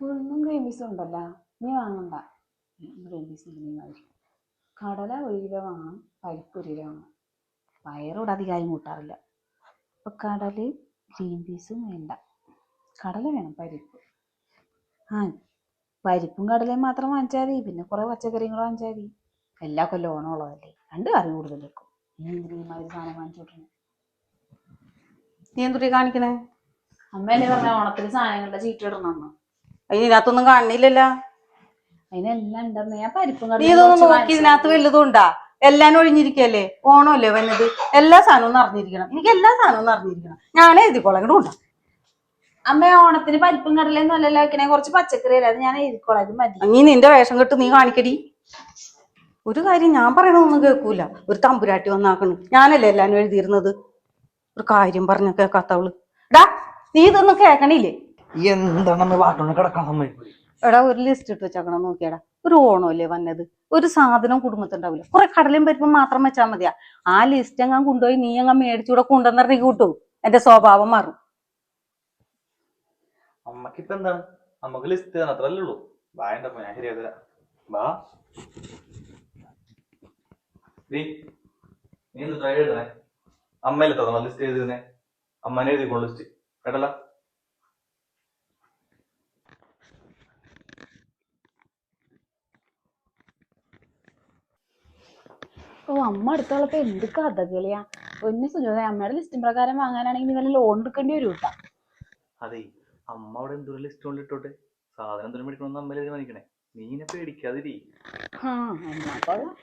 ഉഴുന്നും ഗ്രീൻ പീസും ഉണ്ടല്ലോ. നീ വാങ്ങണ്ട. ഗ്രീൻ പീസ് നീ മതി കടല ഒരു കിലോ വാങ്ങണം പരിപ്പ് ഒരു കിലോ വാങ്ങണം. പയറോട് അധികം കൂട്ടാറില്ല. അപ്പോൾ കടൽ ഗ്രീൻ പീസും വേണ്ട. കടല വേണം പരിപ്പ്. ആ പരിപ്പും കടലയും മാത്രം വാങ്ങിച്ചാൽ മതി. പിന്നെ കുറേ പച്ചക്കറിയും കൂടെ വാങ്ങിച്ചാൽ മതി. എല്ലാ കൊല്ലം ഓണം ഉള്ളതല്ലേ. രണ്ട് കറി കൂടുതൽ വെക്കും നീ എന്തിനാ മാതിരി സാധനം വാങ്ങിച്ചു വിട്ടണേ നീ എന്തുട്ടി കാണിക്കണേ? അമ്മ എന്നെ പറഞ്ഞ ഓണത്തിന് സാധനങ്ങളുടെ ചീട്ട് ഇടണമെന്ന് ഇതിനകത്തൊന്നും കാണുന്നില്ലല്ലോ അതിനെല്ലാം പരിപ്പും നീ ഇതൊന്നും നോക്കി ഇതിനകത്ത് വലുതും ഉണ്ടാ. എല്ലാം ഒഴിഞ്ഞിരിക്കല്ലേ? ഓണമല്ലേ വന്നത്? എല്ലാ സാധനവും നിറഞ്ഞിരിക്കണം എനിക്ക് എല്ലാ സാധനവും നിറഞ്ഞിരിക്കണം ഞാൻ എഴുതിക്കോളാം. ഇങ്ങോട്ട് ഉണ്ടാ അമ്മ ഓണത്തിന് പരിപ്പും കടലയൊന്നും അല്ലല്ലോ വെക്കണേ. കുറച്ച് പച്ചക്കറി അല്ലാതെ ഞാൻ എഴുതിക്കോളാം. ഇത് മതി. നീ നിന്റെ വേഷം കെട്ട് നീ കാണിക്കടി. ഒരു കാര്യം ഞാൻ പറയണതൊന്നും കേൾക്കൂല ഒരു തമ്പുരാട്ടി വന്നാക്കണ്. ഞാനല്ലേ എല്ലാരും എഴുതിയിരുന്നത്? ഒരു കാര്യം പറഞ്ഞ കേക്കാത്തവൾ. ഡാ നീ ഇതൊന്നും കേക്കണില്ലേ? എന്താണ് അമ്മ വാട്ടോണ്ട് കിടക്കാൻ സമ്മതിക്കും എടാ ഒരു ലിസ്റ്റ് ഇട്ട് വെച്ചേക്കണം നോക്കിയടാ. ഒരു ഓണമല്ലേ വന്നത്? ഒരു സാധനം കുടുംബത്തുണ്ടാവില്ല കുറെ കടലയും പരിപ്പും മാത്രം വെച്ചാൽ മതിയാ. ആ ലിസ്റ്റ് അങ്ങ് കൊണ്ടുപോയി നീ അങ്ങ് മേടിച്ചൂടെ കൊണ്ടുവന്നിറങ്ങി കൂട്ടു എന്റെ സ്വഭാവം മാറും. അമ്മക്കിപ്പെന്താണ് എന്താണ്? അമ്മയ്ക്ക് ലിസ്റ്റ് അത്രല്ലേ ഉള്ളൂ. വാ എന്റെ ഞാൻ ശരിയാക്കി തരാം. വാ. നീ നീ എന്ത് ട്രൈ എഴുതണേ അമ്മയല്ലേ ലിസ്റ്റ് എഴുതുന്നേ അമ്മനെ എഴുതിക്കോളൂ ലിസ്റ്റ് കേട്ടല്ല? ഓ അമ്മ അടുത്തുള്ളപ്പോ എന്ത് കഥകളിയാ? ഒന്ന് സുജോത അമ്മയുടെ ലിസ്റ്റും പ്രകാരം വാങ്ങാനാണെങ്കിൽ നീ വല്ല ലോൺ എടുക്കേണ്ടി വരും കേട്ടാ അതെ അമ്മ അവിടെ എന്തൊരു ലിസ്റ്റ് കൊണ്ട് ഇട്ടോട്ടെ? സാധനം എന്തെങ്കിലും മേടിക്കണമെന്ന് അമ്മ തീരുമാനിക്കണേ? നീ ഇന്നെ പേടിക്കാതിരി. ആ എന്നാ കൊള്ളാം.